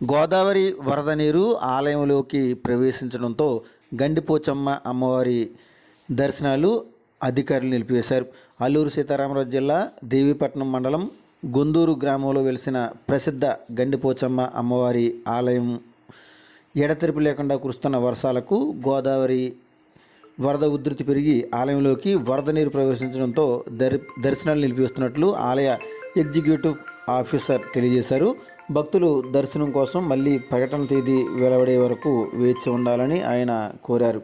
గోదావరి వరద నీరు ఆలయంలోకి ప్రవేశించడంతో గండిపోచమ్మ అమ్మవారి దర్శనాలు అధికారులు నిలిపివేశారు. అల్లూరు సీతారామరాజు జిల్లా దేవీపట్నం మండలం గొందూరు గ్రామంలో వెలిసిన ప్రసిద్ధ గండిపోచమ్మ అమ్మవారి ఆలయం ఎడతెరిపి లేకుండా కురుస్తున్న వర్షాలకు గోదావరి వరద ఉధృతి పెరిగి ఆలయంలోకి వరద నీరు ప్రవేశించడంతో దర్ దర్శనాలు నిలిపివేస్తున్నట్లు ఆలయ ఎగ్జిక్యూటివ్ ఆఫీసర్ తెలియజేశారు. భక్తులు దర్శనం కోసం మళ్ళీ ప్రకటన తేదీ వెలువడే వరకు వేచి ఉండాలని ఆయన కోరారు.